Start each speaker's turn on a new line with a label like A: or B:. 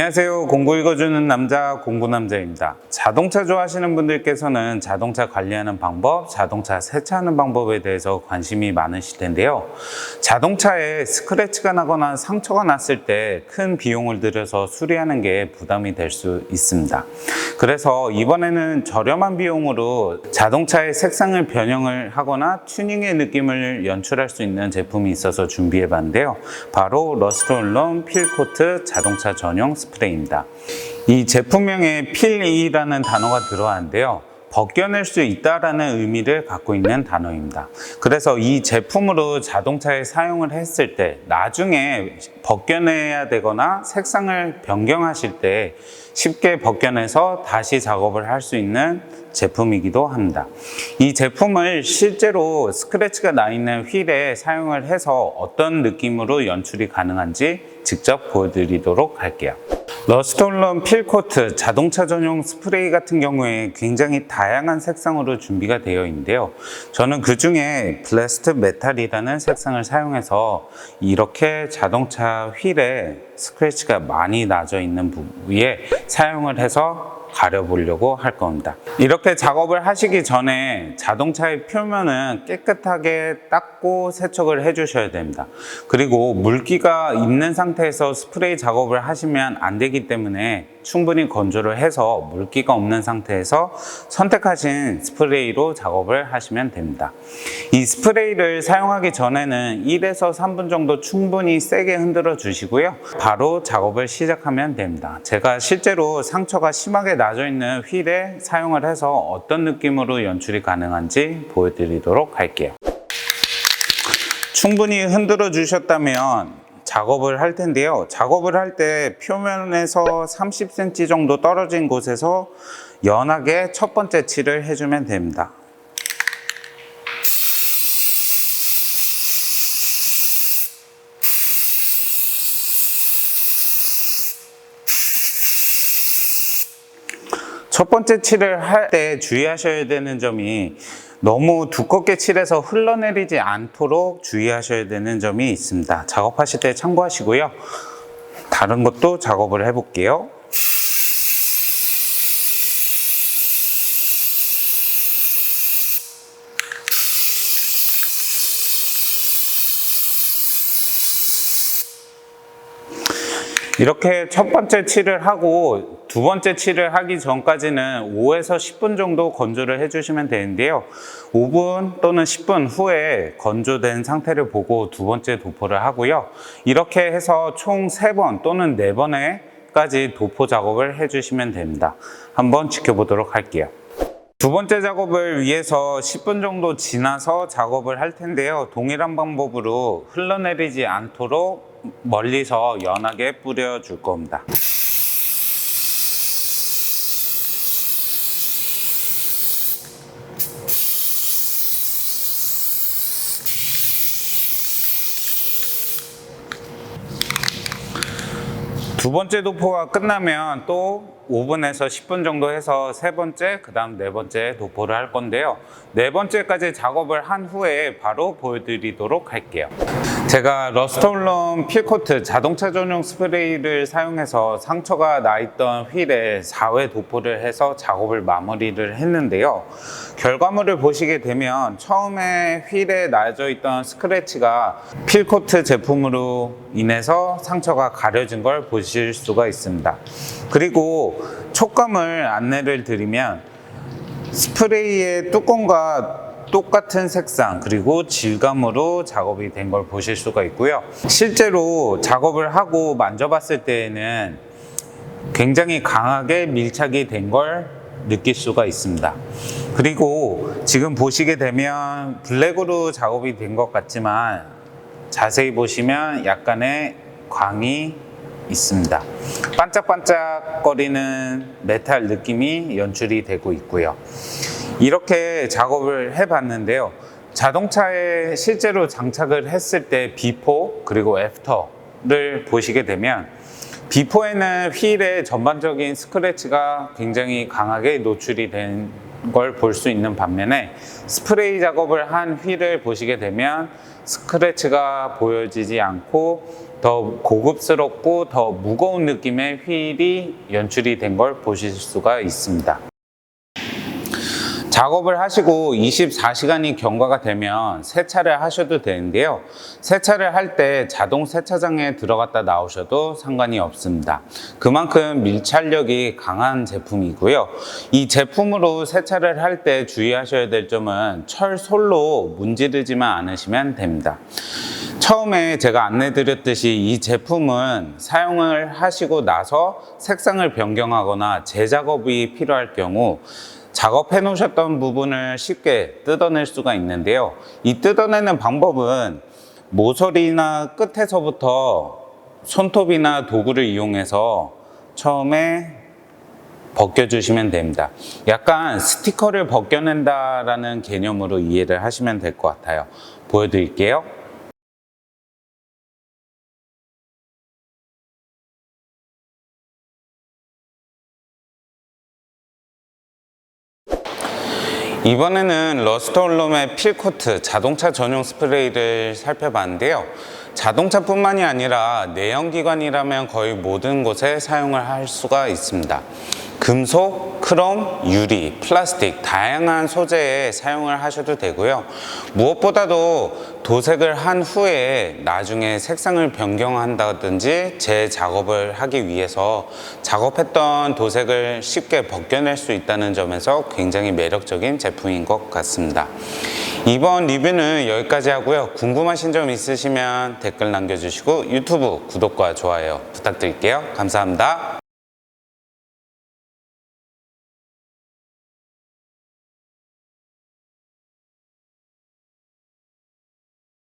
A: 안녕하세요. 공부 읽어주는 남자, 공부남자입니다. 자동차 좋아하시는 분들께서는 자동차 관리하는 방법, 자동차 세차하는 방법에 대해서 관심이 많으실 텐데요. 자동차에 스크래치가 나거나 상처가 났을 때 큰 비용을 들여서 수리하는 게 부담이 될 수 있습니다. 그래서 이번에는 저렴한 비용으로 자동차의 색상을 변형을 하거나 튜닝의 느낌을 연출할 수 있는 제품이 있어서 준비해 봤는데요. 바로 러스트올론 필코트 자동차 전용 스 프레이입니다. 이 제품명에 필이라는 단어가 들어가는데요. 벗겨낼 수 있다라는 의미를 갖고 있는 단어입니다. 그래서 이 제품으로 자동차에 사용을 했을 때 나중에 벗겨내야 되거나 색상을 변경하실 때 쉽게 벗겨내서 다시 작업을 할 수 있는 제품이기도 합니다. 이 제품을 실제로 스크래치가 나 있는 휠에 사용을 해서 어떤 느낌으로 연출이 가능한지 직접 보여드리도록 할게요. 러스톨론 필코트 자동차 전용 스프레이 같은 경우에 굉장히 다양한 색상으로 준비가 되어 있는데요. 저는 그 중에 블래스트 메탈이라는 색상을 사용해서 이렇게 자동차 휠에 스크래치가 많이 나져 있는 부위에 사용을 해서 가려보려고 할 겁니다. 이렇게 작업을 하시기 전에 자동차의 표면은 깨끗하게 닦고 세척을 해주셔야 됩니다. 그리고 물기가 있는 상태에서 스프레이 작업을 하시면 안 되기 때문에 충분히 건조를 해서 물기가 없는 상태에서 선택하신 스프레이로 작업을 하시면 됩니다. 이 스프레이를 사용하기 전에는 1에서 3분 정도 충분히 세게 흔들어 주시고요. 바로 작업을 시작하면 됩니다. 제가 실제로 상처가 심하게 나져 있는 휠에 사용을 해서 어떤 느낌으로 연출이 가능한지 보여드리도록 할게요. 충분히 흔들어 주셨다면 작업을 할 텐데요. 작업을 할 때 표면에서 30cm 정도 떨어진 곳에서 연하게 첫 번째 칠을 해주면 됩니다. 첫 번째 칠을 할 때 주의하셔야 되는 점이 너무 두껍게 칠해서 흘러내리지 않도록 주의하셔야 되는 점이 있습니다. 작업하실 때 참고하시고요. 다른 것도 작업을 해볼게요. 이렇게 첫 번째 칠을 하고 두 번째 칠을 하기 전까지는 5에서 10분 정도 건조를 해주시면 되는데요. 5분 또는 10분 후에 건조된 상태를 보고 두 번째 도포를 하고요. 이렇게 해서 총 3번 또는 4번에까지 도포 작업을 해주시면 됩니다. 한번 지켜보도록 할게요. 두 번째 작업을 위해서 10분 정도 지나서 작업을 할 텐데요. 동일한 방법으로 흘러내리지 않도록 멀리서 연하게 뿌려줄 겁니다. 두 번째 도포가 끝나면 또 5분에서 10분 정도 해서 세 번째, 그 다음 네 번째 도포를 할 건데요. 네 번째까지 작업을 한 후에 바로 보여드리도록 할게요. 제가 러스톨론 필코트 자동차 전용 스프레이를 사용해서 상처가 나 있던 휠에 4회 도포를 해서 작업을 마무리를 했는데요. 결과물을 보시게 되면 처음에 휠에 나져 있던 스크래치가 필코트 제품으로 인해서 상처가 가려진 걸 보실 수가 있습니다. 그리고 촉감을 안내를 드리면 스프레이의 뚜껑과 똑같은 색상 그리고 질감으로 작업이 된 걸 보실 수가 있고요. 실제로 작업을 하고 만져봤을 때에는 굉장히 강하게 밀착이 된 걸 느낄 수가 있습니다. 그리고 지금 보시게 되면 블랙으로 작업이 된 것 같지만 자세히 보시면 약간의 광이 있습니다. 반짝반짝거리는 메탈 느낌이 연출이 되고 있고요. 이렇게 작업을 해봤는데요. 자동차에 실제로 장착을 했을 때 비포 그리고 애프터를 보시게 되면 비포에는 휠의 전반적인 스크래치가 굉장히 강하게 노출이 된 걸 볼 수 있는 반면에 스프레이 작업을 한 휠을 보시게 되면 스크래치가 보여지지 않고 더 고급스럽고 더 무거운 느낌의 휠이 연출이 된 걸 보실 수가 있습니다. 작업을 하시고 24시간이 경과가 되면 세차를 하셔도 되는데요. 세차를 할 때 자동 세차장에 들어갔다 나오셔도 상관이 없습니다. 그만큼 밀착력이 강한 제품이고요. 이 제품으로 세차를 할 때 주의하셔야 될 점은 철 솔로 문지르지만 않으시면 됩니다. 처음에 제가 안내 드렸듯이 이 제품은 사용을 하시고 나서 색상을 변경하거나 재작업이 필요할 경우 작업해 놓으셨던 부분을 쉽게 뜯어낼 수가 있는데요. 이 뜯어내는 방법은 모서리나 끝에서부터 손톱이나 도구를 이용해서 처음에 벗겨주시면 됩니다. 약간 스티커를 벗겨낸다라는 개념으로 이해를 하시면 될 것 같아요. 보여드릴게요. 이번에는 러스트 올롬의 필코트 자동차 전용 스프레이를 살펴봤는데요. 자동차뿐만이 아니라 내연기관이라면 거의 모든 곳에 사용을 할 수가 있습니다. 금속, 크롬, 유리, 플라스틱 다양한 소재에 사용을 하셔도 되고요. 무엇보다도 도색을 한 후에 나중에 색상을 변경한다든지 재작업을 하기 위해서 작업했던 도색을 쉽게 벗겨낼 수 있다는 점에서 굉장히 매력적인 제품인 것 같습니다. 이번 리뷰는 여기까지 하고요. 궁금하신 점 있으시면 댓글 남겨주시고 유튜브 구독과 좋아요 부탁드릴게요. 감사합니다.